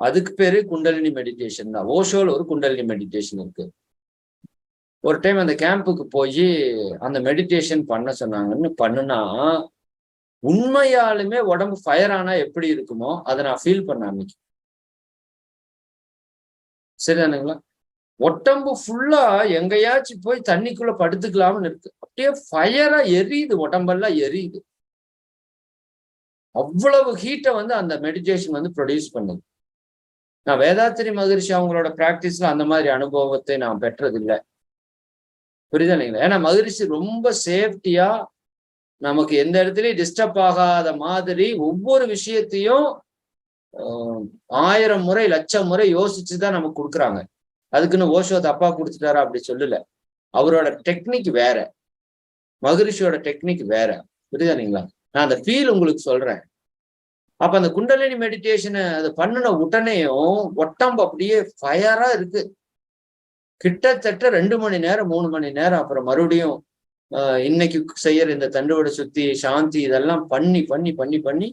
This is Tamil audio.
அதுக்கு பேரு குண்டலினி மெடிடேஷன் தான். ஓஷோல ஒரு குண்டலினி மெடிடேஷன் இருக்கு. ஒரு டைம் அந்த கேம்புக்கு போய் அந்த மெடிடேஷன் பண்ண சொன்னாங்கன்னு பண்ணுனா உண்மையாலுமே உடம்பு ஃபயர் ஆனா எப்படி இருக்குமோ அதை நான் ஃபீல் பண்ண அன்னைக்கு சரிதானுங்களா? உடம்பு ஃபுல்லா எங்கேயாச்சும் போய் தண்ணிக்குள்ள படுத்துக்கலாம்னு இருக்கு. அப்படியே ஃபயரா எரியுது உடம்பெல்லாம் எரியுது. அவ்வளவு ஹீட்டை வந்து அந்த மெடிடேஷன் வந்து ப்ரொடியூஸ் பண்ணுது. நான் வேதாத்திரி மகிழ்ச்சி அவங்களோட ப்ராக்டிஸ்ல அந்த மாதிரி அனுபவத்தை நான் பெற்றதில்லை. புரியுதா இல்லைங்களா? ஏன்னா மகிழ்ச்சி ரொம்ப சேஃப்டியா நமக்கு எந்த இடத்துலயும் டிஸ்டர்ப் ஆகாத மாதிரி ஒவ்வொரு விஷயத்தையும் ஆயிரம் முறை லட்சம் முறை யோசிச்சுதான் நமக்கு கொடுக்குறாங்க. அதுக்குன்னு ஓஷோ தப்பா கொடுத்துட்டாரா அப்படி சொல்லல. அவரோட டெக்னிக் வேற. மகிழ்ச்சியோட டெக்னிக் வேற. புரியுதா இல்லைங்களா? நான் அந்த ஃபீல் உங்களுக்கு சொல்றேன். அப்ப அந்த குண்டலினி மெடிடேஷனை அது பண்ணின உடனேயும் ஒட்டம்பு அப்படியே ஃபயரா இருக்கு. கிட்டத்தட்ட ரெண்டு மணி நேரம் மூணு மணி நேரம் அப்புறம் மறுபடியும் இன்னைக்கு செய்யற இந்த தண்டுவடை சுத்தி சாந்தி இதெல்லாம் பண்ணி பண்ணி பண்ணி பண்ணி